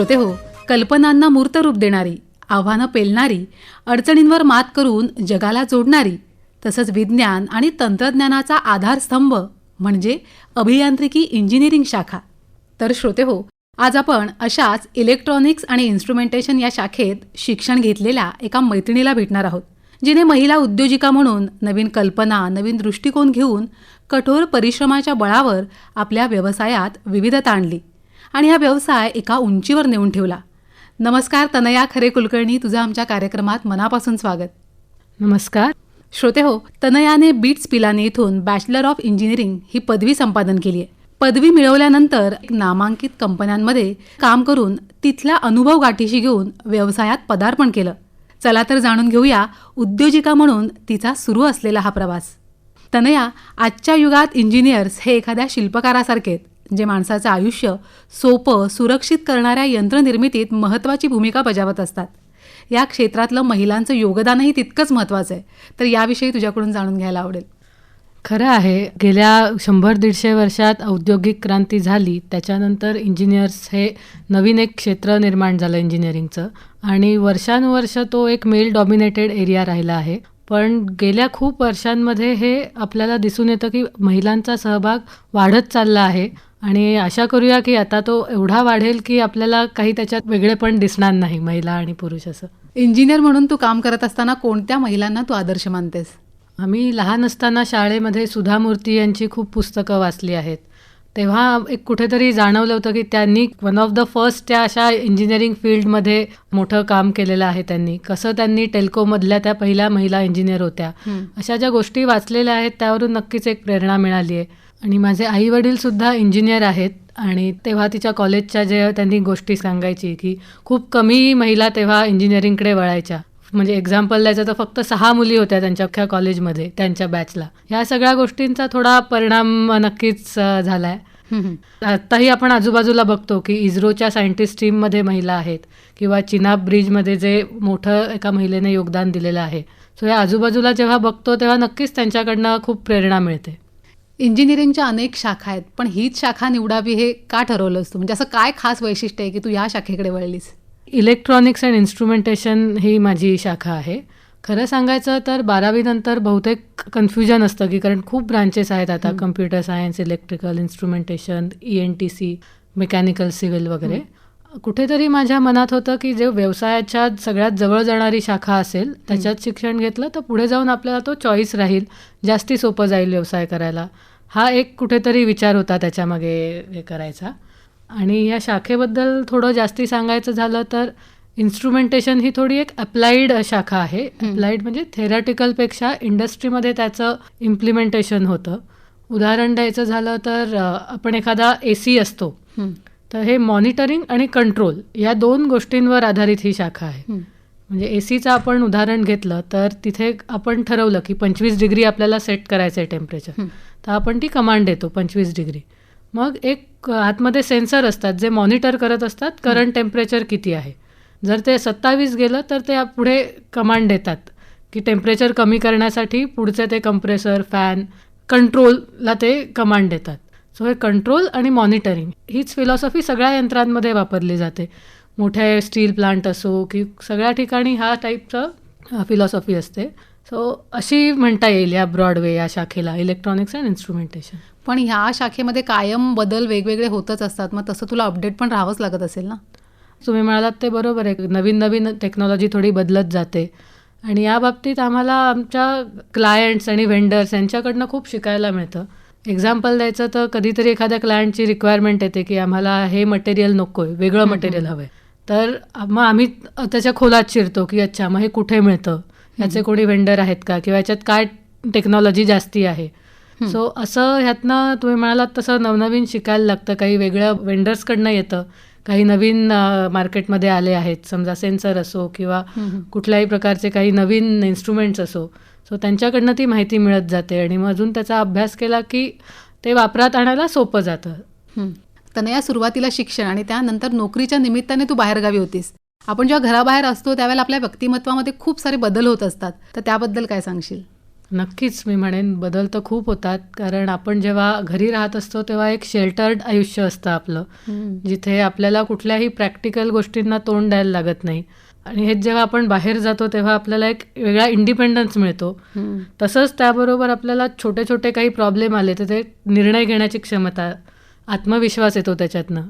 श्रोते हो कल्पनांना मूर्त रूप देणारी आव्हानं पेलणारी अडचणींवर मात करून जगाला जोडणारी तसंच विज्ञान आणि तंत्रज्ञानाचा आधारस्तंभ म्हणजे अभियांत्रिकी इंजिनिअरिंग शाखा. तर श्रोते हो आज आपण अशाच इलेक्ट्रॉनिक्स आणि इन्स्ट्रुमेंटेशन या शाखेत शिक्षण घेतलेल्या एका मैत्रिणीला भेटणार आहोत जिने महिला उद्योजिका म्हणून नवीन कल्पना नवीन दृष्टिकोन घेऊन कठोर परिश्रमाच्या बळावर आपल्या व्यवसायात विविधता आणली. आणि हा व्यवसाय एका उंचीवर नेऊन ठेवला. नमस्कार तनया खरे कुलकर्णी. तुझं आमच्या कार्यक्रमात मनापासून स्वागत. नमस्कार. श्रोते हो तनयाने बीट्स पिलानी इथून बॅचलर ऑफ इंजिनिअरिंग ही पदवी संपादन केली आहे पदवी मिळवल्यानंतर नामांकित कंपन्यांमध्ये काम करून तिथला अनुभव गाठीशी घेऊन व्यवसायात पदार्पण केलं. चला तर जाणून घेऊया उद्योजिका म्हणून तिचा सुरू असलेला हा प्रवास. तनया आजच्या युगात इंजिनियर्स हे एखाद्या शिल्पकारासारखे आहेत जे माणसाचं आयुष्य सोपं सुरक्षित करणाऱ्या यंत्रनिर्मितीत महत्त्वाची भूमिका बजावत असतात. या क्षेत्रातलं महिलांचं योगदानही तितकंच महत्त्वाचं आहे. तर याविषयी तुझ्याकडून जाणून घ्यायला आवडेल. खरं आहे गेल्या शंभर दीडशे वर्षात औद्योगिक क्रांती झाली. त्याच्यानंतर इंजिनियर्स हे नवीन एक क्षेत्र निर्माण झालं इंजिनिअरिंगचं आणि वर्षानुवर्ष तो एक मेल डॉमिनेटेड एरिया राहिला आहे. पण गेल्या खूप वर्षांमध्ये हे आपल्याला दिसून येतं की महिलांचा सहभाग वाढत चालला आहे. आणि आशा करूया की आता तो एवढा वाढेल की आपल्याला काही त्याच्यात वेगळेपण दिसणार नाही महिला आणि पुरुष असं. इंजिनियर म्हणून तू काम करत असताना कोणत्या महिलांना तू आदर्श मानतेस? आम्ही लहान असताना शाळेमध्ये सुधा मूर्ती यांची खूप पुस्तकं वाचली आहेत. तेव्हा एक कुठेतरी जाणवलं होतं की त्यांनी वन ऑफ द फर्स्ट त्या अशा इंजिनिअरिंग फील्डमध्ये मोठं काम केलेलं आहे त्यांनी. कसं त्यांनी टेल्कोमधल्या त्या पहिल्या महिला इंजिनियर होत्या. अशा ज्या गोष्टी वाचलेल्या आहेत त्यावरून नक्कीच एक प्रेरणा मिळाली आहे. आणि माझे आई वडील सुद्धा इंजिनियर आहेत. आणि तेव्हा तिच्या कॉलेजच्या जे त्यांनी गोष्टी सांगायची की खूप कमी महिला तेव्हा इंजिनिअरिंगकडे वळायच्या. म्हणजे एक्झाम्पल द्यायचं तर फक्त सहा मुली होत्या त्यांच्या अख्ख्या कॉलेजमध्ये त्यांच्या बॅचला ह्या सगळ्या गोष्टींचा थोडा परिणाम नक्कीच अ, झालाय. आत्ताही आपण आजूबाजूला बघतो की इस्रोच्या सायंटिस्ट टीममध्ये महिला आहेत किंवा चिनाब ब्रिजमध्ये जे मोठं एका महिलेने योगदान दिलेलं आहे. सो या आजूबाजूला जेव्हा बघतो तेव्हा नक्कीच त्यांच्याकडनं खूप प्रेरणा मिळते. इंजिनिअरिंगच्या अनेक शाखा आहेत पण हीच शाखा निवडावी हे का ठरवलं असतं म्हणजे असं काय खास वैशिष्ट्य आहे की तू या शाखेकडे वळलीस? इलेक्ट्रॉनिक्स अँड इन्स्ट्रुमेंटेशन ही माझी शाखा आहे. खरं सांगायचं तर बारावीनंतर बहुतेक कन्फ्युजन असतं की कारण खूप ब्रांचेस आहेत आता computer science electrical instrumentation E N T C mechanical civil वगैरे. कुठेतरी माझ्या मनात होतं की जे व्यवसायाच्या सगळ्यात जवळ जाणारी शाखा असेल त्याच्यात शिक्षण घेतलं तर पुढे जाऊन आपल्याला तो चॉईस राहील जास्ती सोपं जाईल व्यवसाय करायला. हा एक कुठेतरी विचार होता त्याच्यामागे हे करायचा. आणि या शाखेबद्दल थोडं जास्ती सांगायचं झालं तर इन्स्ट्रुमेंटेशन ही थोडी एक अप्लाइड शाखा आहे. अप्लाइड म्हणजे थेरॅटिकलपेक्षा इंडस्ट्रीमध्ये त्याचं इम्प्लिमेंटेशन होतं. उदाहरण द्यायचं झालं तर आपण एखादा ए सी असतो. तर हे मॉनिटरिंग आणि कंट्रोल या दोन गोष्टींवर आधारित ही शाखा आहे. म्हणजे ए सीचं आपण उदाहरण घेतलं तर तिथे आपण ठरवलं की पंचवीस डिग्री आपल्याला सेट करायचं आहे टेम्परेचर तर आपण ती कमांड देतो पंचवीस डिग्री. मग एक आतमध्ये सेन्सर असतात जे मॉनिटर करत असतात करंट टेम्परेचर किती आहे. जर ते सत्तावीस गेलं तर ते पुढे कमांड देतात की टेम्परेचर कमी करण्यासाठी पुढचे ते कंप्रेसर फॅन कंट्रोलला ते कमांड देतात. सो हे कंट्रोल आणि मॉनिटरिंग हीच फिलॉसॉफी सगळ्या यंत्रांमध्ये वापरली जाते. मोठे स्टील प्लांट असो की सगळ्या ठिकाणी ह्या टाईपचं फिलॉसॉफी असते. सो अशी म्हणता येईल या ब्रॉडवे या शाखेला इलेक्ट्रॉनिक्स अँड इन्स्ट्रुमेंटेशन पण ह्या शाखेमध्ये कायम बदल वेगवेगळे होतच असतात. मग तसं तुला अपडेट पण राहावंच लागत असेल ना? तुम्ही म्हणालात ते बरोबर आहे. नवीन नवीन टेक्नॉलॉजी थोडी बदलत जाते. आणि या बाबतीत आम्हाला आमच्या क्लायंट्स आणि व्हेंडर्स यांच्याकडनं खूप शिकायला मिळतं. एक्झाम्पल द्यायचं तर कधीतरी एखाद्या क्लायंटची रिक्वायरमेंट येते की आम्हाला हे मटेरियल नको आहे वेगळं मटेरियल हवं आहे तर मग आम्ही त्याच्या खोलात शिरतो की अच्छा मग हे कुठे मिळतं? ह्याचे कोणी व्हेंडर आहेत का? किंवा याच्यात काय टेक्नॉलॉजी जास्ती आहे? सो असं ह्यातनं तुम्ही म्हणालात तसं नवनवीन शिकायला लागतं. काही वेगळ्या वेंडर्सकडनं येतं. काही नवीन मार्केटमध्ये आले आहेत. समजा सेन्सर असो किंवा कुठल्याही प्रकारचे काही नवीन इन्स्ट्रुमेंट्स असो. सो त्यांच्याकडनं ती माहिती मिळत जाते. आणि मग अजून त्याचा अभ्यास केला की ते वापरात आणायला सोपं जातं. तनया सुरुवातीला शिक्षण आणि त्यानंतर नोकरीच्या निमित्ताने तू बाहेरगावी होतीस. आपण जेव्हा घराबाहेर असतो त्यावेळेला आपल्या व्यक्तिमत्वामध्ये खूप सारे बदल होत असतात. तर त्याबद्दल काय सांगशील? नक्कीच मी म्हणेन बदल तर खूप होतात. कारण आपण जेव्हा घरी राहत असतो तेव्हा एक शेल्टर्ड आयुष्य असतं आपलं. जिथे आपल्याला कुठल्याही प्रॅक्टिकल गोष्टींना तोंड द्यायला लागत नाही. आणि हेच जेव्हा आपण बाहेर जातो तेव्हा आपल्याला एक वेगळा इंडिपेंडन्स मिळतो. तसंच त्याबरोबर आपल्याला छोटे छोटे काही प्रॉब्लेम आले तर ते निर्णय घेण्याची क्षमता आत्मविश्वास येतो त्याच्यातनं.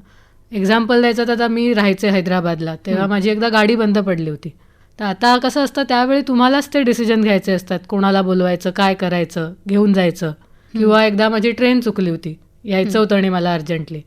एक्झाम्पल द्यायचं तर आता मी राहायचे हैदराबादला तेव्हा माझी एकदा गाडी बंद पडली होती. तर आता कसं असतं त्यावेळी तुम्हालाच ते डिसिजन घ्यायचे असतात कोणाला बोलवायचं काय करायचं घेऊन जायचं किंवा एकदा माझी ट्रेन चुकली होती यायचं होतं आणि मला अर्जंटली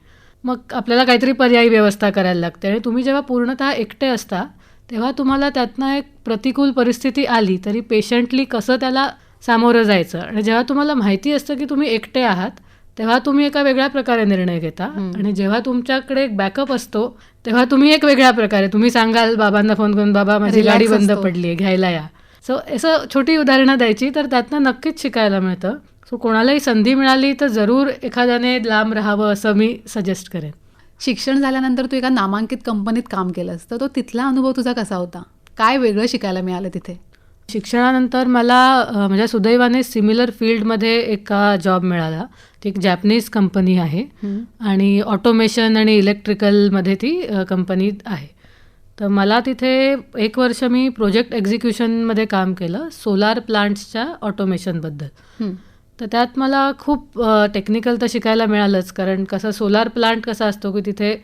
मग आपल्याला काहीतरी पर्यायी व्यवस्था करायला लागते आणि तुम्ही जेव्हा पूर्णतः एकटे असता तेव्हा तुम्हाला त्यातनं एक प्रतिकूल परिस्थिती आली तरी पेशंटली कसं त्याला सामोरं जायचं? आणि जेव्हा तुम्हाला माहिती असतं की तुम्ही एकटे आहात तेव्हा तुम्ही एका वेगळ्या प्रकारे निर्णय घेता आणि जेव्हा तुमच्याकडे एक बॅकअप असतो तेव्हा तुम्ही एक वेगळ्या प्रकारे तुम्ही सांगाल बाबांना फोन करून बाबा माझी गाडी बंद. पडली आहे घ्यायला या. सो असं छोटी उदाहरणं द्यायची तर त्यातनं नक्कीच शिकायला मिळतं. सो कोणालाही संधी मिळाली तर जरूर एखाद्याने लांब राहावं असं मी सजेस्ट करेन. शिक्षण झाल्यानंतर तू एका नामांकित कंपनीत काम केलंस तर तो तिथला अनुभव तुझा कसा होता? काय वेगळं शिकायला मिळालं तिथे? शिक्षणानंतर मला म्हणजे सुदैवाने सिमिलर फील्डमध्ये एका जॉब मिळाला. ती एक जॅपनीज कंपनी आहे. आणि ऑटोमेशन आणि इलेक्ट्रिकलमध्ये ती कंपनी आहे. तर मला तिथे एक वर्ष मी प्रोजेक्ट एक्झिक्युशनमध्ये काम केलं सोलार प्लांट्सच्या ऑटोमेशनबद्दल. तर त्यात मला खूप टेक्निकल तर शिकायला मिळालंच. कारण कसं सोलार प्लांट कसा असतो की तिथे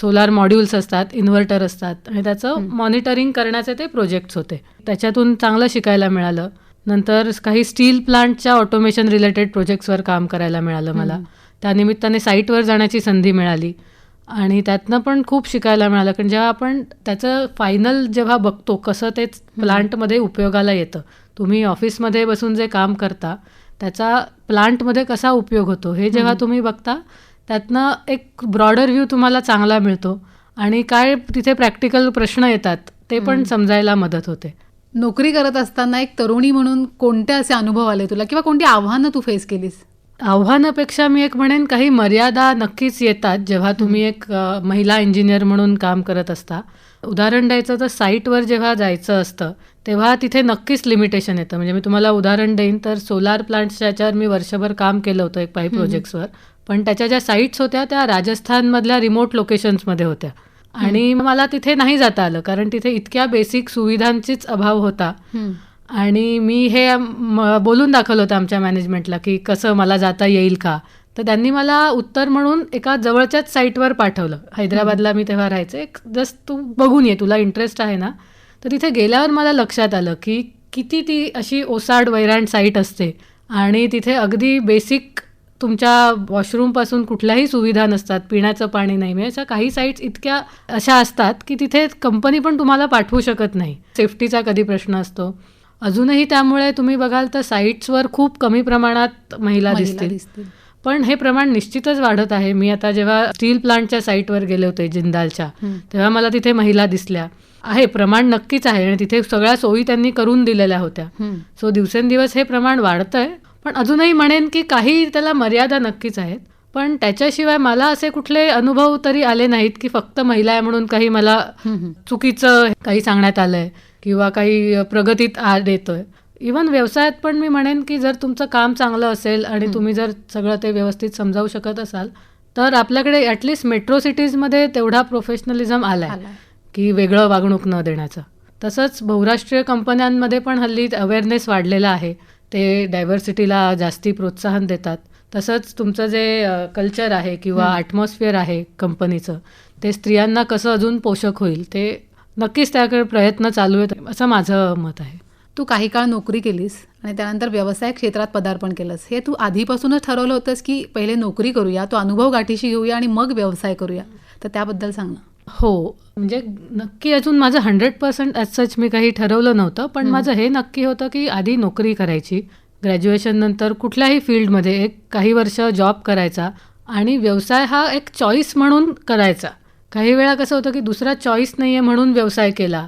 सोलार मॉड्यूल्स असतात इन्व्हर्टर असतात आणि त्याचं मॉनिटरिंग करण्याचे ते प्रोजेक्ट्स होते. त्याच्यातून चांगलं शिकायला मिळालं. नंतर काही स्टील प्लांटच्या ऑटोमेशन रिलेटेड प्रोजेक्ट्सवर काम करायला मिळालं मला. त्यानिमित्ताने साईटवर जाण्याची संधी मिळाली. आणि त्यातनं पण खूप शिकायला मिळालं कारण जेव्हा आपण त्याचं फायनल जेव्हा बघतो कसं ते प्लांटमध्ये उपयोगाला येतं. तुम्ही ऑफिसमध्ये बसून जे काम करता त्याचा प्लांटमध्ये कसा उपयोग होतो हे जेव्हा तुम्ही बघता त्यातनं एक ब्रॉडर व्ह्यू तुम्हाला चांगला मिळतो. आणि काय तिथे प्रॅक्टिकल प्रश्न येतात ते पण समजायला मदत होते. नोकरी करत असताना एक तरुणी म्हणून कोणते असे अनुभव आले तुला? किंवा कोणती आव्हानं तू फेस केलीस? आव्हानापेक्षा मी एक म्हणेन काही मर्यादा नक्कीच येतात. जेव्हा तुम्ही एक महिला इंजिनियर म्हणून काम करत असता. उदाहरण द्यायचं तर साईटवर जेव्हा जायचं असतं तेव्हा तिथे नक्कीच लिमिटेशन येतं. म्हणजे मी तुम्हाला उदाहरण देईन तर सोलार प्लांट्सच्या याच्यावर मी वर्षभर काम केलं होतं एक काही प्रोजेक्ट्सवर पण त्याच्या ज्या साईट्स होत्या त्या राजस्थानमधल्या रिमोट लोकेशन्समध्ये होत्या. आणि मला तिथे नाही जाता आलं कारण तिथे इतक्या बेसिक सुविधांचीच अभाव होता. आणि मी हे बोलून दाखवलं होतं आमच्या मॅनेजमेंटला की कसं मला जाता येईल का. तर त्यांनी मला उत्तर म्हणून एका जवळच्याच साईटवर पाठवलं. हैदराबादला मी तेव्हा राहायचे. एक जस्ट तू बघून ये तुला इंटरेस्ट आहे ना. तर तिथे गेल्यावर मला लक्षात आलं की किती ती अशी ओसाड वैराण साईट असते. आणि तिथे अगदी बेसिक तुमच्या वॉशरूमपासून कुठल्याही सुविधा नसतात पिण्याचं पाणी नाही म्हणजे अशा काही साईट्स इतक्या अशा असतात की तिथे कंपनी पण तुम्हाला पाठवू शकत नाही. सेफ्टीचा कधी प्रश्न असतो. अजूनही त्यामुळे तुम्ही बघाल तर साईट्सवर खूप कमी प्रमाणात महिला दिसतील. पण हे प्रमाण निश्चितच वाढत आहे. मी आता जेव्हा स्टील प्लांटच्या साईटवर गेले होते जिंदालच्या. तेव्हा मला तिथे महिला दिसल्या. आहे प्रमाण नक्कीच आहे आणि तिथे सगळ्या सोयी त्यांनी करून दिलेल्या होत्या. सो दिवसेंदिवस हे प्रमाण वाढतं आहे पण अजूनही म्हणेन की काही त्याला मर्यादा नक्कीच आहेत. पण त्याच्याशिवाय मला असे कुठले अनुभव तरी आले नाहीत की फक्त महिला आहे म्हणून काही मला. चुकीचं काही सांगण्यात आलंय किंवा काही प्रगतीत आड येतोय. इवन व्यवसायात पण मी म्हणेन की जर तुमचं काम चांगलं असेल आणि तुम्ही जर सगळं ते व्यवस्थित समजावू शकत असाल तर आपल्याकडे ॲटलिस्ट मेट्रो सिटीजमध्ये तेवढा प्रोफेशनलिझम आलाय आलाय. की वेगळं वागणूक न देण्याचं. तसंच बहुराष्ट्रीय कंपन्यांमध्ये पण हल्ली अवेअरनेस वाढलेला आहे. ते डायव्हर्सिटीला जास्ती प्रोत्साहन देतात. तसंच तुमचं जे कल्चर आहे किंवा ॲटमॉस्फिअर आहे कंपनीचं ते स्त्रियांना कसं अजून पोषक होईल ते नक्कीच त्याकडे प्रयत्न चालू आहेत असं माझं मत आहे. तू काही काळ नोकरी केलीस आणि त्यानंतर व्यवसाय क्षेत्रात पदार्पण केलंस. हे तू आधीपासूनच ठरवलं होतंस की पहिले नोकरी करूया तो अनुभव गाठीशी घेऊया आणि मग व्यवसाय करूया. तर त्याबद्दल सांग ना. हो म्हणजे नक्की अजून माझं हंड्रेड पर्सेंट ॲज सच मी काही ठरवलं नव्हतं पण माझं हे नक्की होतं की आधी नोकरी करायची ग्रॅज्युएशन नंतर कुठल्याही फील्डमध्ये एक काही वर्ष जॉब करायचा आणि व्यवसाय हा एक चॉईस म्हणून करायचा. काही वेळा कसं होतं की दुसरा चॉईस नाही आहे म्हणून व्यवसाय केला.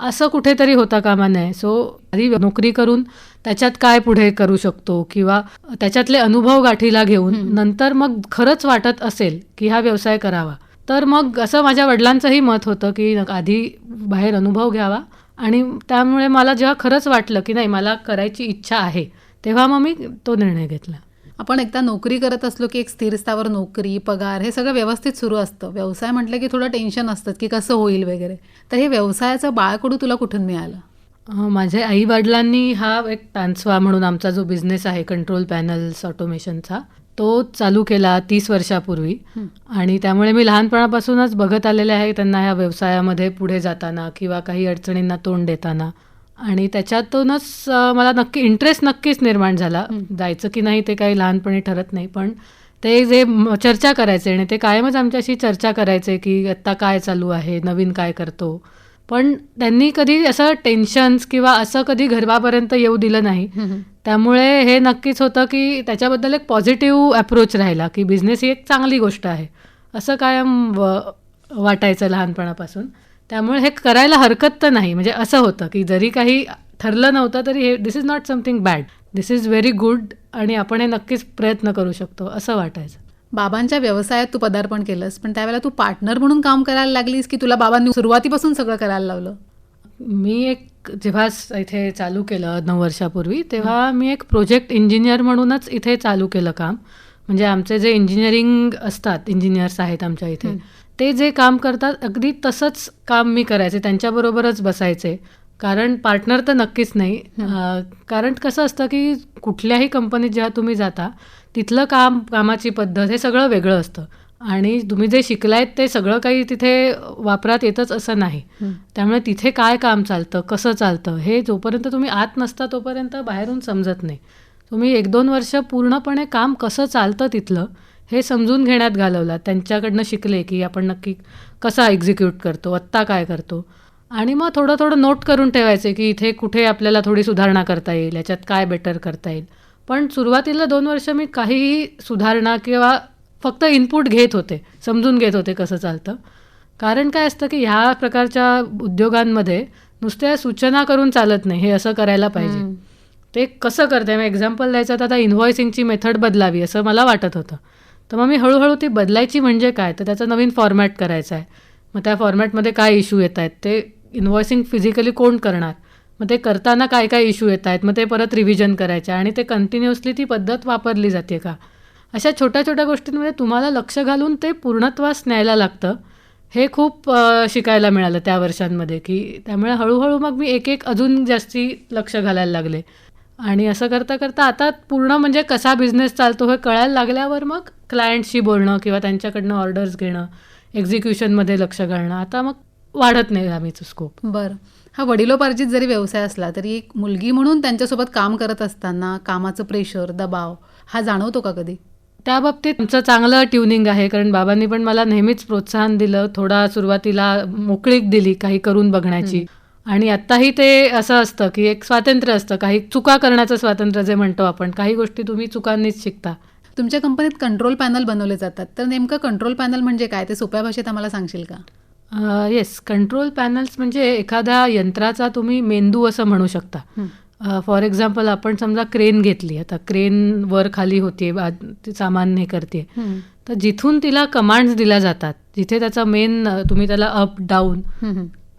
असं कुठेतरी होता कामा नये. सो आधी नोकरी करून त्याच्यात काय पुढे करू शकतो किंवा त्याच्यातले अनुभव गाठीला घेऊन नंतर मग खरंच वाटत असेल की हा व्यवसाय करावा. तर मग असं माझ्या वडिलांचंही मत होतं की आधी बाहेर अनुभव घ्यावा. आणि त्यामुळे मला जेव्हा खरंच वाटलं की नाही मला करायची इच्छा आहे तेव्हा मग मी तो निर्णय घेतला. आपण एकदा नोकरी करत असलो की एक स्थिर स्थावर नोकरी पगार हे सगळं व्यवस्थित सुरू असतं. व्यवसाय म्हटलं की थोडं टेन्शन असतं की कसं होईल वगैरे. तर हे व्यवसायाचं बाळकडू तुला कुठून मिळालं? माझ्या आई वडिलांनी हा एक टान्सवा म्हणून आमचा जो बिझनेस आहे कंट्रोल पॅनल्स ऑटोमेशनचा तो चालू केला तीस वर्षापूर्वी. आणि त्यामुळे मी लहानपणापासूनच बघत आलेले आहे त्यांना ह्या व्यवसायामध्ये पुढे जाताना किंवा काही अडचणींना तोंड देताना आणि त्याच्यातूनच मला नक्की इंटरेस्ट नक्कीच निर्माण झाला. जायचं की नाही ते काही लहानपणी ठरत नाही पण ते जे चर्चा करायचे आणि ते कायमच आमच्याशी चर्चा करायचे की आत्ता काय चालू आहे नवीन काय करतो पण त्यांनी कधी असं टेन्शन्स किंवा असं कधी घरबापर्यंत येऊ दिलं नाही. त्यामुळे हे नक्कीच होतं की त्याच्याबद्दल एक पॉझिटिव्ह अप्रोच राहिला की बिझनेस ही एक चांगली गोष्ट आहे. असं कायम वाटायचं लहानपणापासून. त्यामुळे हे करायला हरकत तर नाही. म्हणजे असं होतं की जरी काही ठरलं नव्हतं तरी हे this is not something bad this is very good आणि आपण हे नक्कीच प्रयत्न करू शकतो असं वाटायचं. बाबांच्या व्यवसायात तू पदार्पण केलंस पण त्यावेळेला तू पार्टनर म्हणून काम करायला लागलीस की तुला बाबांनी सुरुवातीपासून सगळं करायला लावलं? मी एक जेव्हा इथे चालू केलं नऊ वर्षापूर्वी तेव्हा मी एक प्रोजेक्ट इंजिनियर म्हणूनच इथे चालू केलं काम. म्हणजे आमचे जे इंजिनिअरिंग असतात इंजिनियर्स आहेत आमच्या इथे. ते जे काम करतात अगदी तसंच काम मी करायचे त्यांच्याबरोबरच बसायचे. कारण पार्टनर तर नक्कीच नाही. कारण कसं असतं की कुठल्याही कंपनीत जेव्हा तुम्ही जाता तिथलं काम कामाची पद्धत हे सगळं वेगळं असतं. आणि तुम्ही जे शिकलायत ते सगळं काही तिथे वापरात येतच असं नाही. त्यामुळे तिथे काय काम चालतं कसं चालतं हे जोपर्यंत तुम्ही आत नसता तोपर्यंत बाहेरून समजत नाही. तुम्ही एक दोन वर्ष पूर्णपणे काम कसं चालतं तिथलं हे समजून घेण्यात घालवलं. त्यांच्याकडनं शिकले की आपण नक्की कसा एक्झिक्यूट करतो आत्ता काय करतो. आणि मग थोडं थोडं नोट करून ठेवायचे की इथे कुठे आपल्याला थोडी सुधारणा करता येईल याच्यात काय बेटर करता येईल. पण सुरुवातीला दोन वर्ष मी काहीही सुधारणा किंवा फक्त इनपुट घेत होते समजून घेत होते कसं चालतं. कारण काय असतं की ह्या प्रकारच्या उद्योगांमध्ये नुसत्या सूचना करून चालत नाही हे असं करायला पाहिजे. ते कसं करते? मग एक्झाम्पल द्यायचं तर आता इन्व्हॉइसिंगची मेथड बदलावी असं मला वाटत होतं. तर मग मी हळूहळू ती बदलायची म्हणजे काय? तर त्याचा नवीन फॉर्मॅट करायचा आहे. मग त्या फॉर्मॅटमध्ये काय इश्यू येत आहेत? ते इन्व्हॉइसिंग फिजिकली कोण करणार? मग ते करताना काय काय इश्यू येत आहेत? मग ते परत रिव्हिजन करायचे आणि ते कंटिन्युअसली ती पद्धत वापरली जाते का? अशा छोट्या छोट्या गोष्टींमध्ये तुम्हाला लक्ष घालून ते पूर्णत्वास न्यायला लागतं. हे खूप शिकायला मिळालं त्या वर्षांमध्ये की त्यामुळे हळूहळू मग मी एक एक अजून जास्ती लक्ष घालायला लागले. आणि असं करता करता आता पूर्ण म्हणजे कसा बिझनेस चालतो हे कळायला लागल्यावर मग क्लायंटशी बोलणं किंवा त्यांच्याकडनं ऑर्डर्स घेणं एक्झिक्युशनमध्ये लक्ष घालणं आता मग वाढत नाही आम्हीचं स्कोप बरं. हा वडिलोपार्जित जरी व्यवसाय असला तरी एक मुलगी म्हणून त्यांच्यासोबत काम करत असताना कामाचं प्रेशर दबाव हा जाणवतो का कधी? त्या बाबतीत आमचं चांगलं ट्युनिंग आहे कारण बाबांनी पण मला नेहमीच प्रोत्साहन दिलं थोडा सुरुवातीला मोकळीक दिली काही करून बघण्याची. आणि आत्ताही ते असं असतं की एक स्वातंत्र्य असतं काही चुका करण्याचं स्वातंत्र्य जे म्हणतो आपण काही गोष्टी तुम्ही चुकांनीच शिकता. तुमच्या कंपनीत कंट्रोल पॅनल बनवले जातात. तर नेमकं कंट्रोल पॅनल म्हणजे काय? ते सोप्या भाषेत आम्हाला सांगशील का? येस कंट्रोल पॅनल्स म्हणजे एखाद्या यंत्राचा तुम्ही मेंदू असं म्हणू शकता. फॉर एक्झाम्पल आपण समजा क्रेन घेतली. आता क्रेन वर खाली होते सामान हे करते. तर जिथून तिला कमांड्स दिल्या जातात जिथे त्याचा मेन तुम्ही त्याला अप डाऊन.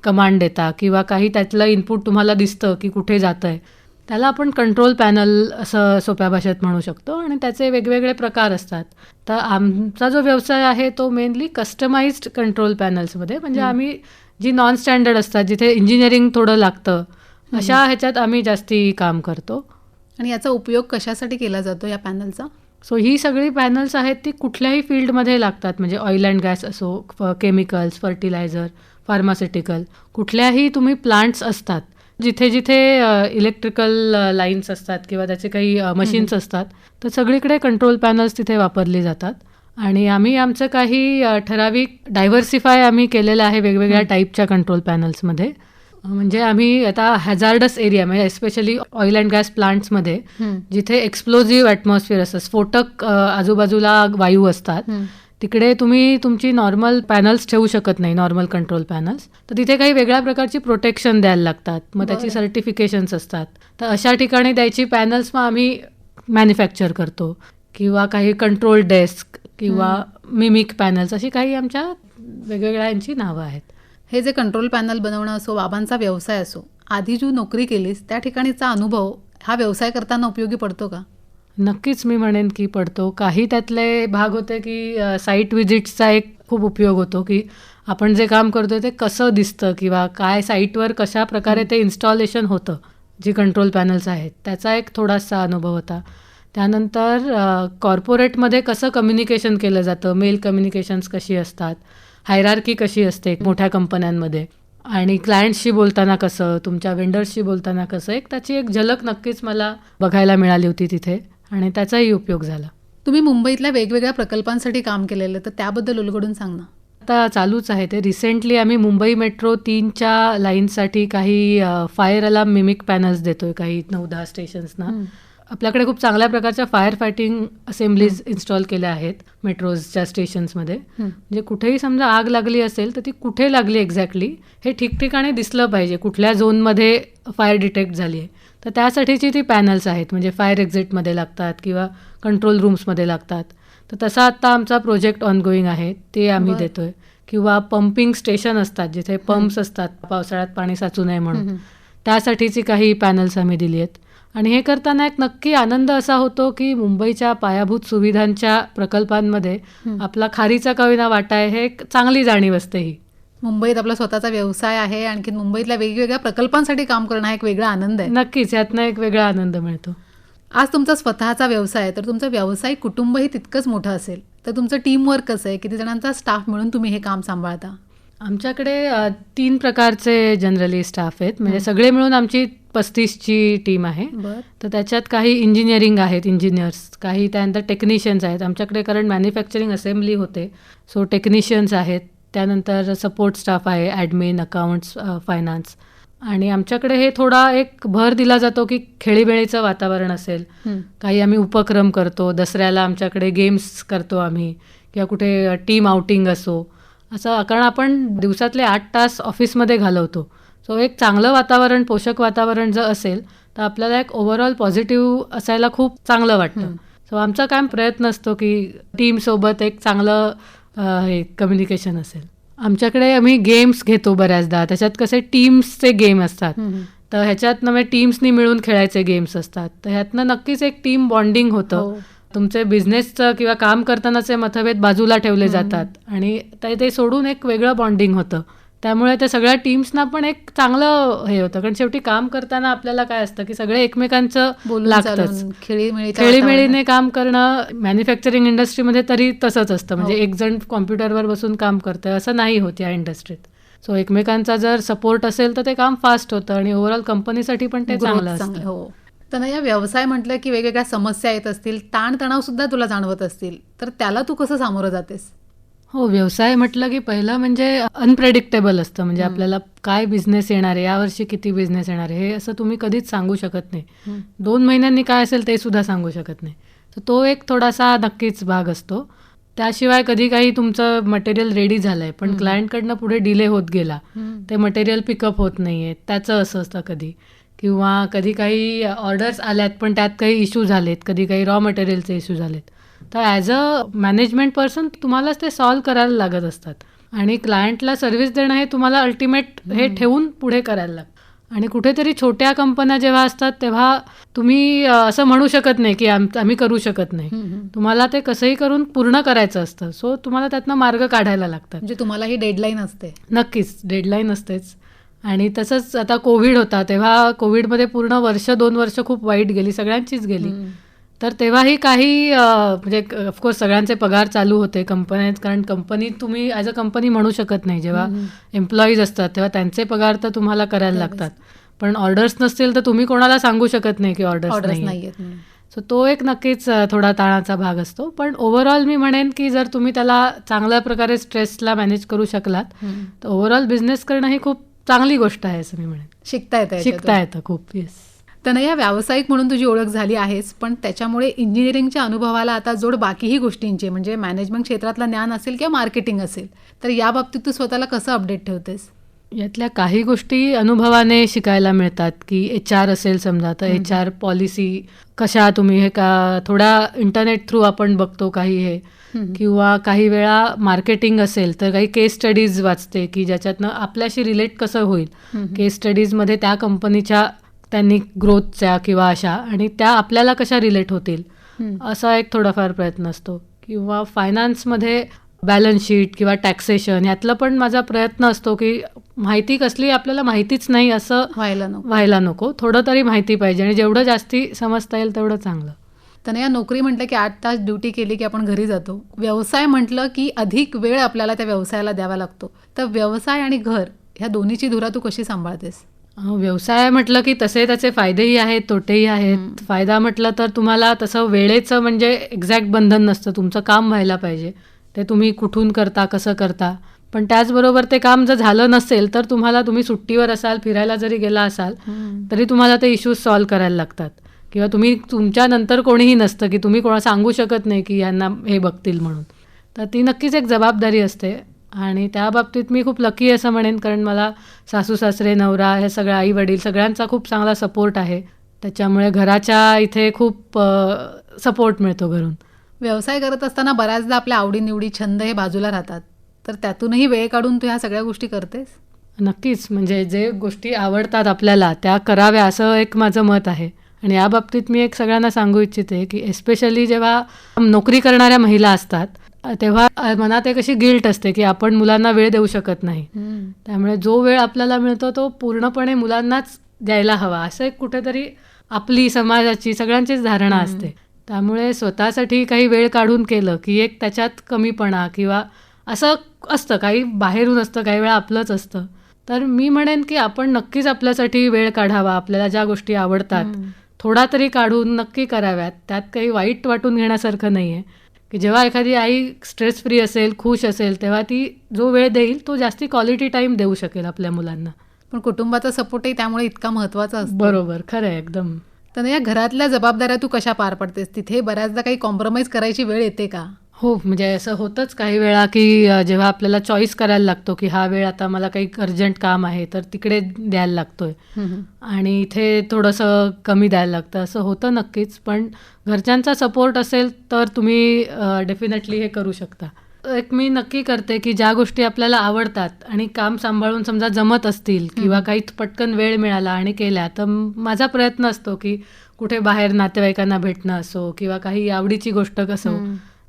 कमांड देता किंवा काही त्यातलं इनपुट तुम्हाला दिसतं की कुठे जातं आहे त्याला आपण कंट्रोल पॅनल असं सोप्या भाषेत म्हणू शकतो आणि त्याचे वेगवेगळे प्रकार असतात. तर आमचा जो व्यवसाय आहे तो मेनली कस्टमाइज्ड कंट्रोल पॅनल्समध्ये म्हणजे आम्ही जी नॉन स्टँडर्ड असतात जिथे इंजिनिअरिंग थोडं लागतं अशा ह्याच्यात आम्ही जास्ती काम करतो. आणि याचा उपयोग कशासाठी केला जातो या पॅनलचा सो ही सगळी पॅनल्स आहेत ती कुठल्याही फील्डमध्ये लागतात. म्हणजे ऑइल अँड गॅस असो केमिकल्स फर्टिलायझर फार्मास्युटिकल कुठल्याही तुम्ही प्लांट्स असतात जिथे जिथे इलेक्ट्रिकल लाईन्स असतात किंवा त्याचे काही मशीन्स असतात तर सगळीकडे कंट्रोल पॅनल्स तिथे वापरली जातात आणि आम्ही आमचं काही ठराविक डायव्हर्सिफाय आम्ही केलेलं आहे वेगवेगळ्या टाईपच्या कंट्रोल पॅनल्समध्ये म्हणजे आम्ही आता हॅझार्डस एरिया म्हणजे एस्पेशली ऑइल अँड गॅस प्लांट्समध्ये. जिथे एक्सप्लोजिव्ह ॲटमॉस्फिअर असतं स्फोटक आजूबाजूला वायू असतात. तिकडे तुम्ही तुमची नॉर्मल पॅनल्स ठेवू शकत नाही नॉर्मल कंट्रोल पॅनल्स तर तिथे काही वेगळ्या प्रकारची प्रोटेक्शन द्यायला लागतात. मग त्याची. सर्टिफिकेशन्स असतात. तर अशा ठिकाणी द्यायची पॅनल्स मग आम्ही मॅन्युफॅक्चर करतो. किंवा काही कंट्रोल डेस्क किंवा मिमिक पॅनल्स अशी काही आमच्या वेगवेगळ्या यांची नावं आहेत. हे जे कंट्रोल पॅनल बनवणं असो बाबांचा व्यवसाय असो आधी जी नोकरी केलीस त्या ठिकाणीचा अनुभव हा व्यवसाय करताना उपयोगी पडतो का? नक्कीच मी म्हणेन की पडतो. काही त्यातले भाग होते की साईट विजिट्सचा एक खूप उपयोग होतो की आपण जे काम करतोय ते कसं दिसतं किंवा काय साईटवर कशा प्रकारे ते इन्स्टॉलेशन होतं जी कंट्रोल पॅनल्स आहेत त्याचा एक थोडासा अनुभव होता. त्यानंतर कॉर्पोरेटमध्ये कसं कम्युनिकेशन केलं जातं? मेल कम्युनिकेशन्स कशी असतात? हायरार्की कशी असते मोठ्या कंपन्यांमध्ये? आणि क्लायंट्सशी बोलताना कसं? तुमच्या वेंडर्सशी बोलताना कसं? एक त्याची एक झलक नक्कीच मला बघायला मिळाली होती तिथे. आणि त्याचाही उपयोग झाला. तुम्ही मुंबईतल्या वेगवेगळ्या प्रकल्पांसाठी काम केलेलं तर त्याबद्दल उलगडून सांग ना. आता चालूच आहे ते. रिसेंटली आम्ही मुंबई मेट्रो तीनच्या लाईनसाठी काही फायर अलार्म मिमिक पॅनल्स देतोय काही नऊ दहा स्टेशन्सना आपल्याकडे खूप चांगल्या प्रकारच्या फायर फायटिंग असेंब्लीज इन्स्टॉल केल्या आहेत मेट्रोजच्या स्टेशन्समध्ये म्हणजे कुठेही समजा आग लागली असेल तर ती कुठे लागली एक्झॅक्टली हे ठिकठिकाणी दिसलं पाहिजे. कुठल्या झोनमध्ये फायर डिटेक्ट झाली आहे तर त्यासाठीची ती पॅनल्स आहेत म्हणजे फायर एक्झिटमध्ये लागतात किंवा कंट्रोल रूम्समध्ये लागतात. तर तसा आत्ता आमचा प्रोजेक्ट ऑनगोईंग आहे ते आम्ही बरं. देतोय. किंवा पंपिंग स्टेशन असतात जिथे पंप्स असतात पावसाळ्यात पाणी साचू नये म्हणून. त्यासाठीची काही पॅनल्स आम्ही दिली आहेत. आणि हे करताना एक नक्की आनंद असा होतो की मुंबईच्या पायाभूत सुविधांच्या प्रकल्पांमध्ये. आपला खारीचा कविना वाटा आहे हे एक चांगली जाणीव असते ही. मुंबईत आपला स्वतःचा व्यवसाय आहे आणखी मुंबईतल्या वेगवेगळ्या प्रकल्पांसाठी काम करणं हा एक वेगळा आनंद आहे. नक्कीच यातनं एक वेगळा आनंद मिळतो. आज तुमचा स्वतःचा व्यवसाय आहे तर तुमचं व्यावसायिक कुटुंबही तितकंच मोठं असेल. तर तुमचं टीमवर्क कसं आहे? किती जणांचा स्टाफ मिळून तुम्ही हे काम सांभाळता? आमच्याकडे तीन प्रकारचे जनरली स्टाफ आहेत. म्हणजे सगळे मिळून आमची पस्तीसची टीम आहे. तर त्याच्यात काही इंजिनिअरिंग आहेत इंजिनियर्स काही त्यानंतर टेक्निशियन्स आहेत. आमच्याकडे कारण मॅन्युफॅक्चरिंग असेंब्ली होते. सो टेक्निशियन्स आहेत. त्यानंतर सपोर्ट स्टाफ आहे ॲडमिन अकाउंट्स फायनान्स आणि आमच्याकडे हे थोडा एक भर दिला जातो की खेळीमेळीचं वातावरण असेल. काही आम्ही उपक्रम करतो दसऱ्याला आमच्याकडे गेम्स करतो आम्ही किंवा कुठे टीम आउटिंग असो. असं कारण आपण दिवसातले आठ तास ऑफिसमध्ये घालवतो. सो एक चांगलं वातावरण पोषक वातावरण जर असेल तर आपल्याला एक ओव्हरऑल पॉझिटिव्ह असायला खूप चांगलं वाटतं. सो आमचा काय प्रयत्न असतो की टीमसोबत एक चांगलं हे कम्युनिकेशन असेल. आमच्याकडे आम्ही गेम्स घेतो बऱ्याचदा. त्याच्यात कसे टीम्सचे गेम असतात. तर ह्याच्यात नव्हे टीम्सनी मिळून खेळायचे गेम्स असतात. तर ह्यातनं नक्कीच एक टीम बॉन्डिंग होतं. हो. तुमचे बिझनेसचं किंवा काम करतानाचे मतभेद बाजूला ठेवले जातात. आणि ते सोडून एक वेगळं बॉन्डिंग होतं. त्यामुळे त्या सगळ्या टीम्सना पण एक चांगलं हे होतं. कारण शेवटी काम करताना आपल्याला काय असतं की सगळे एकमेकांचं लागतंच. खेळीमेळीने काम करणं मॅन्युफॅक्चरिंग इंडस्ट्रीमध्ये तरी तसंच असतं. म्हणजे. एक जण कॉम्प्युटरवर बसून काम करतं असं नाही होत या इंडस्ट्रीत सो एकमेकांचा जर सपोर्ट असेल तर ते काम फास्ट होतं आणि ओव्हरऑल कंपनीसाठी पण ते चांगलं चांगलं, असतं. हो. तर या व्यवसाय म्हटलं की वेगवेगळ्या समस्या येत असतील ताणतणाव सुद्धा तुला जाणवत असतील तर त्याला तू कसं सामोरं जातेस? हो व्यवसाय म्हटलं की पहिलं म्हणजे अनप्रेडिक्टेबल असतं. म्हणजे आपल्याला काय बिझनेस येणार आहे यावर्षी किती बिझनेस येणार आहे हे असं तुम्ही कधीच सांगू शकत नाही. दोन महिन्यांनी काय असेल ते सुद्धा सांगू शकत नाही. तर तो एक थोडासा नक्कीच भाग असतो. त्याशिवाय कधी काही तुमचं मटेरियल रेडी झालं आहे पण. क्लायंटकडनं पुढे डिले होत गेला ते मटेरियल पिकअप होत नाही आहे त्याचं असं असतं कधी. किंवा कधी काही ऑर्डर्स आल्यात पण त्यात काही इश्यू झालेत कधी काही रॉ मटेरियलचे इश्यू झालेत. तर ॲज अ मॅनेजमेंट पर्सन तुम्हालाच ते सॉल्व करायला लागत असतात. आणि क्लायंटला सर्व्हिस देणं हे तुम्हाला अल्टिमेट हे. ठेवून पुढे करायला लागतं. आणि कुठेतरी छोट्या कंपन्या जेव्हा असतात तेव्हा तुम्ही असं म्हणू शकत नाही की आम आम्ही करू शकत नाही. तुम्हाला ते कसंही करून पूर्ण करायचं असतं. सो तुम्हाला त्यातनं मार्ग काढायला लागतात. म्हणजे तुम्हाला ही डेडलाईन असते. नक्कीच डेडलाईन असतेच. आणि तसंच आता कोविड होता तेव्हा कोविडमध्ये पूर्ण वर्ष दोन वर्ष खूप वाईट गेली सगळ्यांचीच गेली. तर तेव्हाही काही म्हणजे ऑफकोर्स सगळ्यांचे पगार चालू होते कंपन्यात कारण कंपनी तुम्ही ॲज अ कंपनी म्हणू शकत नाही जेव्हा. एम्प्लॉईज असतात तेव्हा त्यांचे पगार तर तुम्हाला करायला. लागतात पण ऑर्डर्स नसतील तर तुम्ही कोणाला सांगू शकत नाही की ऑर्डर्स नाही. सो तो एक नक्कीच थोडा ताणाचा भाग असतो पण ओव्हरऑल मी म्हणेन की जर तुम्ही त्याला चांगल्या प्रकारे स्ट्रेसला मॅनेज करू शकलात. तर ओव्हरऑल बिझनेस करणं ही खूप चांगली गोष्ट आहे असं मी म्हणेन शिकता येतं. शिकता येतं खूप येस तनया व्यावसायिक म्हणून तुझी ओळख झाली आहेच पण त्याच्यामुळे इंजिनिअरिंगच्या अनुभवाला आता जोड बाकीही गोष्टींचे म्हणजे मॅनेजमेंट क्षेत्रातलं ज्ञान असेल किंवा मार्केटिंग असेल तर या बाबतीत तू स्वतःला कसं अपडेट ठेवतेस? यातल्या काही गोष्टी अनुभवाने शिकायला मिळतात की एच आर असेल समजा तर. एच आर पॉलिसी कशा तुम्ही हे का थोड्या इंटरनेट थ्रू आपण बघतो काही हे किंवा काही वेळा मार्केटिंग असेल तर काही केस स्टडीज वाचते की ज्याच्यातनं आपल्याशी रिलेट कसं होईल. केस स्टडीजमध्ये त्या कंपनीच्या त्यांनी ग्रोथच्या किंवा अशा आणि त्या आपल्याला कशा रिलेट होतील. असा एक थोडाफार प्रयत्न असतो. किंवा फायनान्समध्ये बॅलन्स शीट किंवा टॅक्सेशन यातलं पण माझा प्रयत्न असतो की माहिती कसली आपल्याला माहितीच नाही असं व्हायला नको. व्हायला नको. थोडं तरी माहिती पाहिजे आणि जेवढं जास्ती समजता येईल तेवढं चांगलं. तर या नोकरी म्हटलं की आठ तास ड्युटी केली की आपण घरी जातो. व्यवसाय म्हटलं की अधिक वेळ आपल्याला त्या व्यवसायाला द्यावा लागतो. तर व्यवसाय आणि घर ह्या दोन्हीची धुरा तू कशी सांभाळतेस? व्यवसाय म्हटलं की तसे त्याचे फायदेही आहेत तोटेही आहेत. फायदा म्हटलं तर तुम्हाला तसं वेळेचं म्हणजे एक्झॅक्ट बंधन नसतं. तुमचं काम व्हायला पाहिजे. ते तुम्ही कुठून करता कसं करता. पण त्याचबरोबर ते काम जर झालं नसेल तर तुम्हाला तुम्ही सुट्टीवर असाल फिरायला जरी गेला असाल तरी तुम्हाला ते इश्यूज सॉल्व्ह करायला लागतात. किंवा तुम्ही तुमच्या नंतर कोणीही नसतं की तुम्ही कोणा सांगू शकत नाही की यांना हे बघतील म्हणून. तर ती नक्कीच एक जबाबदारी असते. आणि त्या बाबतीत मी खूप लकी असं म्हणेन कारण मला सासू सासरे नवरा हे सगळं आई वडील सगळ्यांचा खूप चांगला सपोर्ट आहे. त्याच्यामुळे घराच्या इथे खूप सपोर्ट मिळतो घरून. व्यवसाय करत असताना बऱ्याचदा आपल्या आवडीनिवडी छंद हे बाजूला राहतात. तर त्यातूनही वेळ काढून तू ह्या सगळ्या गोष्टी करतेस? नक्कीच. म्हणजे जे गोष्टी आवडतात आपल्याला त्या कराव्या असं एक माझं मत आहे. आणि या बाबतीत मी एक सगळ्यांना सांगू इच्छिते की एस्पेशली जेव्हा नोकरी करणाऱ्या महिला असतात तेव्हा मनात एक अशी गिल्ट असते की आपण मुलांना वेळ देऊ शकत नाही. त्यामुळे जो वेळ आपल्याला मिळतो तो पूर्णपणे मुलांनाच द्यायला हवा. असं एक कुठेतरी आपली समाजाची सगळ्यांचीच धारणा असते. त्यामुळे स्वतःसाठी काही वेळ काढून केलं की एक त्याच्यात कमीपणा किंवा असं असतं काही बाहेरून असतं काही वेळा आपलंच असतं. तर मी म्हणेन की आपण नक्कीच आपल्यासाठी वेळ काढावा. आपल्याला ज्या गोष्टी आवडतात थोडा तरी काढून नक्की कराव्यात. त्यात काही वाईट वाटून घेण्यासारखं नाही आहे की जेव्हा एखादी आई स्ट्रेस फ्री असेल खुश असेल तेव्हा ती जो वेळ देईल तो जास्ती क्वालिटी टाईम देऊ शकेल आपल्या मुलांना. पण कुटुंबाचा सपोर्टही त्यामुळे इतका महत्त्वाचा असतो. बरोबर खरं आहे एकदम. तर या घरातल्या जबाबदाऱ्या तू कशा पार पडतेस? तिथे बऱ्याचदा काही कॉम्प्रोमाइज करायची वेळ येते का? हो म्हणजे असं होतंच काही वेळा की जेव्हा आपल्याला चॉईस करायला लागतो की हा वेळ आता मला काही अर्जंट काम आहे तर तिकडे द्यायला लागतोय. आणि इथे थोडंसं कमी द्यायला लागतं. असं होतं नक्कीच पण घरच्यांचा सपोर्ट असेल तर तुम्ही डेफिनेटली हे करू शकता. एक मी नक्की करते की ज्या गोष्टी आपल्याला आवडतात आणि काम सांभाळून समजा जमत असतील किंवा काही पटकन वेळ मिळाला आणि केल्या तर माझा प्रयत्न असतो की कुठे बाहेर नातेवाईकांना भेटणं असो किंवा काही आवडीची गोष्ट कसो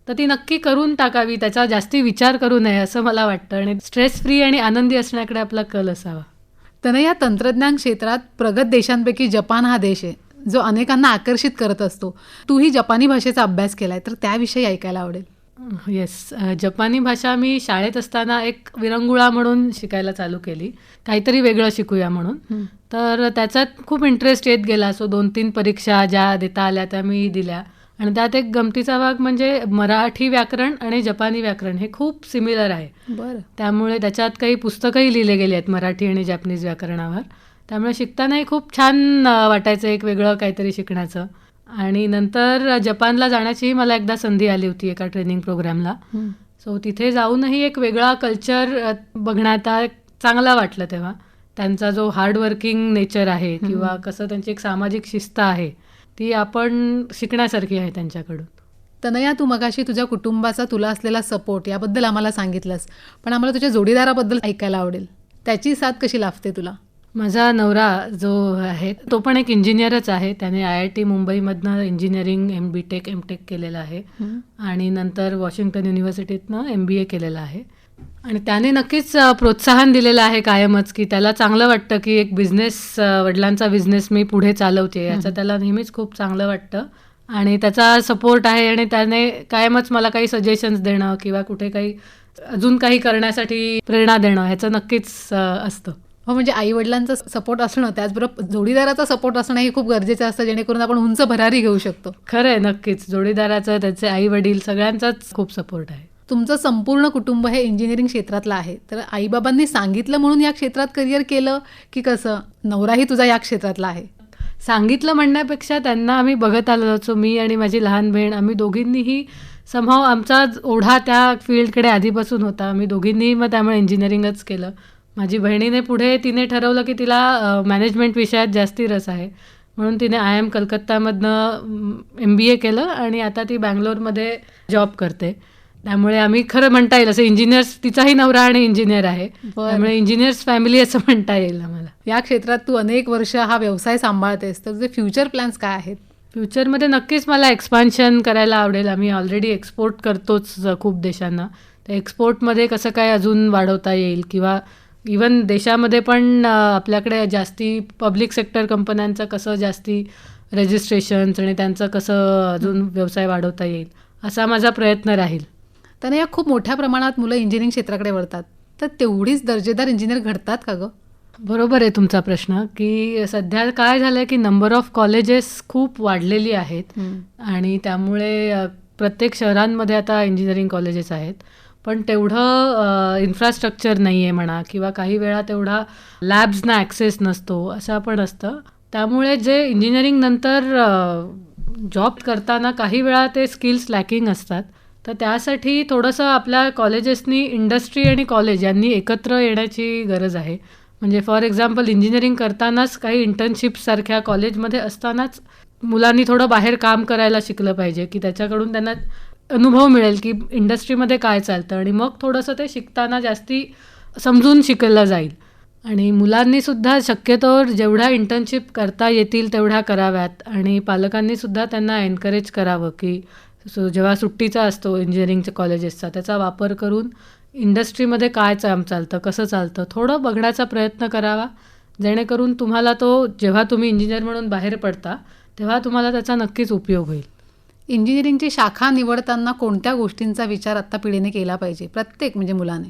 तर ती नक्की करून टाकावी त्याचा जास्ती विचार करू नये असं मला वाटतं. आणि स्ट्रेस फ्री आणि आनंदी असण्याकडे आपला कल असावा. तर या तंत्रज्ञान क्षेत्रात प्रगत देशांपैकी जपान हा देश आहे जो अनेकांना आकर्षित करत असतो. तूही जपानी भाषेचा अभ्यास केलाय तर त्याविषयी ऐकायला आवडेल. येस जपानी भाषा मी शाळेत असताना एक विरंगुळा म्हणून शिकायला चालू केली. काहीतरी वेगळं शिकूया म्हणून. तर त्याच्यात खूप इंटरेस्ट येत गेला. सो दोन तीन परीक्षा ज्या देता आल्या त्या मी दिल्या. आणि त्यात एक गमतीचा भाग म्हणजे मराठी व्याकरण आणि जपानी व्याकरण हे खूप सिमिलर आहे. बरं. त्यामुळे त्याच्यात काही पुस्तकंही लिहिले गेली आहेत मराठी आणि जॅपनीज व्याकरणावर. त्यामुळे शिकतानाही खूप छान वाटायचं एक वेगळं काहीतरी शिकण्याचं. आणि नंतर जपानला जाण्याचीही मला एकदा संधी आली होती एका ट्रेनिंग प्रोग्रामला. सो तिथे जाऊनही एक वेगळा कल्चर बघण्याचा चांगला वाटलं तेव्हा. त्यांचा जो हार्डवर्किंग नेचर आहे किंवा कसं त्यांची एक सामाजिक शिस्त आहे ती आपण शिकण्यासारखी आहे त्यांच्याकडून. तनया तू मगाशी तुझ्या कुटुंबाचा तुला असलेला सपोर्ट याबद्दल आम्हाला सांगितलंस पण आम्हाला तुझ्या जोडीदाराबद्दल ऐकायला आवडेल. त्याची साथ कशी लाभते तुला? माझा नवरा जो आहे तो पण एक इंजिनियरच आहे. त्याने I I T मुंबईमधनं engineering M B tech M tech केलेलं आहे. आणि नंतर वॉशिंग्टन युनिव्हर्सिटीतनं एम बी ए केलेलं आहे. आणि त्याने नक्कीच प्रोत्साहन दिलेलं आहे कायमच की त्याला चांगलं वाटतं की एक बिझनेस वडिलांचा बिझनेस मी पुढे चालवते याचं त्याला नेहमीच खूप चांगलं वाटतं. आणि त्याचा सपोर्ट आहे आणि त्याने कायमच मला काही सजेशन्स देणं किंवा कुठे काही अजून काही करण्यासाठी प्रेरणा देणं ह्याचं नक्कीच असतं. हो म्हणजे आई वडिलांचा सपोर्ट असणं त्याचबरोबर जोडीदाराचा सपोर्ट असणं हे खूप गरजेचं असतं जेणेकरून आपण उंच भरारी घेऊ शकतो. खरं आहे नक्कीच. जोडीदाराचं त्याचे आई वडील सगळ्यांचाच खूप सपोर्ट आहे. तुमचं संपूर्ण कुटुंब हे इंजिनिअरिंग क्षेत्रातलं आहे. तर आईबाबांनी सांगितलं म्हणून या क्षेत्रात करिअर केलं की कसं? नवराही तुझा या क्षेत्रातला आहे. सांगितलं म्हणण्यापेक्षा त्यांना आम्ही बघत आलो असो मी आणि माझी लहान बहीण. आम्ही दोघींनीही समहाव आमचा ओढा त्या फील्डकडे आधीपासून होता. आम्ही दोघींनीही मग त्यामुळे इंजिनिअरिंगच केलं. माझी बहिणीने पुढे तिने ठरवलं की तिला मॅनेजमेंट विषयात जास्ती रस आहे. म्हणून तिने आय एम कलकत्तामधनं एम बी ए केलं आणि आता ती बँगलोरमध्ये जॉब करते. त्यामुळे आम्ही खरं म्हणता येईल असं इंजिनियर्स तिचाही नवरा आणि इंजिनियर आहे. त्यामुळे इंजिनियर्स फॅमिली असं म्हणता येईल आम्हाला. या क्षेत्रात तू अनेक वर्ष हा व्यवसाय सांभाळतेस तर तुझे फ्युचर प्लॅन्स काय आहेत? फ्युचरमध्ये नक्कीच मला एक्सपान्शन करायला आवडेल. आम्ही ऑलरेडी एक्सपोर्ट करतोच खूप देशांना. तर एक्सपोर्टमध्ये कसं काय अजून वाढवता येईल? किंवा इवन देशामध्ये पण आपल्याकडे जास्ती पब्लिक सेक्टर कंपन्यांचं कसं जास्ती रजिस्ट्रेशन्स आणि त्यांचं कसं अजून व्यवसाय वाढवता येईल असा माझा प्रयत्न राहील. त्याने या खूप मोठ्या प्रमाणात मुलं इंजिनिअरिंग क्षेत्राकडे वळतात. तर तेवढीच दर्जेदार इंजिनियर घडतात का गं? बरोबर आहे तुमचा प्रश्न की सध्या काय झालं आहे की नंबर ऑफ कॉलेजेस खूप वाढलेली आहेत. आणि त्यामुळे प्रत्येक शहरांमध्ये आता इंजिनिअरिंग कॉलेजेस आहेत. पण तेवढं इन्फ्रास्ट्रक्चर नाही आहे म्हणा किंवा काही वेळा तेवढा लॅब्सना ॲक्सेस नसतो असं पण असतं. त्यामुळे जे इंजिनिअरिंग नंतर जॉब करताना काही वेळा ते स्किल्स लॅकिंग असतात. तर त्यासाठी थोडंसं आपल्या कॉलेजेसनी इंडस्ट्री आणि कॉलेज यांनी एकत्र येण्याची गरज आहे. म्हणजे फॉर एक्झाम्पल इंजिनिअरिंग करतानाच काही इंटर्नशिपसारख्या कॉलेजमध्ये असतानाच मुलांनी थोडं बाहेर काम करायला शिकलं पाहिजे की त्याच्याकडून त्यांना अनुभव मिळेल की इंडस्ट्रीमध्ये काय चालतं आणि मग थोडंसं ते शिकताना जास्ती समजून शिकलं जाईल. आणि मुलांनीसुद्धा शक्यतोवर जेवढ्या इंटर्नशिप करता येतील तेवढ्या कराव्यात आणि पालकांनीसुद्धा त्यांना एनकरेज करावं की सो जेव्हा सुट्टीचा असतो इंजिनिअरिंगच्या कॉलेजेसचा त्याचा वापर करून इंडस्ट्रीमध्ये काय काम चालतं कसं चालतं थोडं बघण्याचा प्रयत्न करावा. जेणेकरून तुम्हाला तो जेव्हा तुम्ही इंजिनियर म्हणून बाहेर पडता तेव्हा तुम्हाला त्याचा नक्कीच उपयोग होईल. इंजिनिअरिंगची शाखा निवडताना कोणत्या गोष्टींचा विचार आत्ता पिढीने केला पाहिजे? प्रत्येक म्हणजे मुलाने.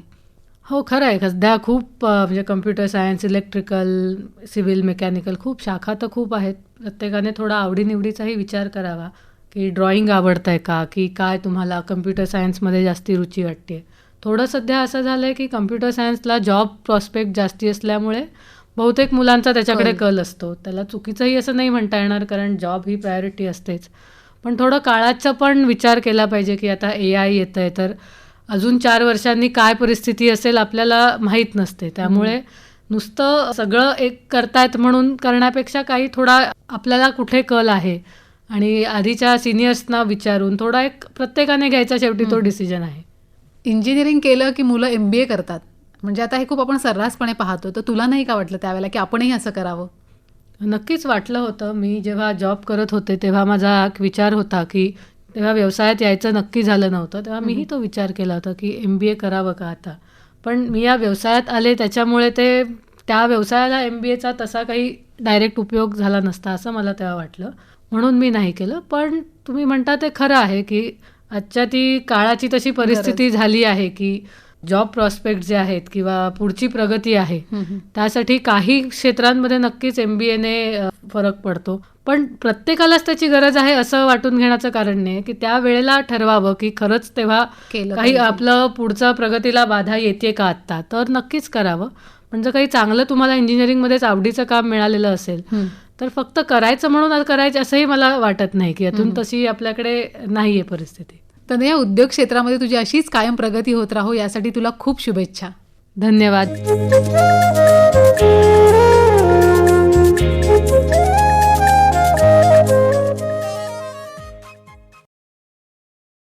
हो खरं आहे सध्या खूप म्हणजे computer science electrical civil mechanical खूप शाखा तर खूप आहेत. प्रत्येकाने थोडा आवडीनिवडीचाही विचार करावा. की ड्रॉइंग आवडतं आहे का? की काय तुम्हाला कम्प्युटर सायन्समध्ये जास्ती रुची वाटते थोडं सध्या असं झालं आहे की कम्प्युटर सायन्सला जॉब प्रॉस्पेक्ट जास्ती असल्यामुळे बहुतेक मुलांचा त्याच्याकडे कल. कल असतो. त्याला चुकीचंही असं नाही म्हणता येणार कारण जॉब ही प्रायोरिटी असतेच. पण थोडं काळाचा पण विचार केला पाहिजे की आता ए आय येतं आहे तर अजून चार वर्षांनी काय परिस्थिती असेल आपल्याला माहीत नसते. त्यामुळे नुसतं सगळं एक करतायत म्हणून करण्यापेक्षा काही थोडा आपल्याला कुठे कल आहे? आणि आधीच्या सिनियर्सना विचारून थोडा एक प्रत्येकाने घ्यायचा शेवटी तो डिसिजन आहे. इंजिनिअरिंग केलं की मुलं एम बी ए करतात. म्हणजे आता हे खूप आपण सर्रासपणे पाहतो. तर तुला नाही का वाटलं त्यावेळेला की आपणही असं करावं? नक्कीच वाटलं होतं. मी जेव्हा जॉब करत होते तेव्हा माझा एक विचार होता की तेव्हा व्यवसायात यायचं नक्की झालं नव्हतं. तेव्हा मीही तो विचार केला होता की एम बी ए करावं का आता? पण मी या व्यवसायात आले त्याच्यामुळे ते त्या व्यवसायाला एम बी एचा तसा काही डायरेक्ट उपयोग झाला नसता असं मला तेव्हा वाटलं. म्हणून मी नाही केलं. पण तुम्ही म्हणता ते खरं आहे की आजच्या ती काळाची तशी परिस्थिती झाली आहे की जॉब प्रॉस्पेक्ट जे आहेत किंवा पुढची प्रगती आहे त्यासाठी काही क्षेत्रांमध्ये नक्कीच एम बी एने फरक पडतो. पण प्रत्येकालाच त्याची गरज आहे असं वाटून घेण्याचं कारण नाही की त्या वेळेला ठरवावं की खरंच तेव्हा काही. आपलं पुढचं प्रगतीला बाधा येते का आत्ता? तर नक्कीच करावं. पण जर काही चांगलं तुम्हाला इंजिनिअरिंगमध्येच आवडीचं काम मिळालेलं असेल तर फक्त करायचं म्हणून करायचं असंही मला वाटत नाही की यातून तशी आपल्याकडे नाही आहे परिस्थिती. तर या उद्योग क्षेत्रामध्ये तुझी अशीच कायम प्रगती होत राहो यासाठी तुला खूप शुभेच्छा. धन्यवाद.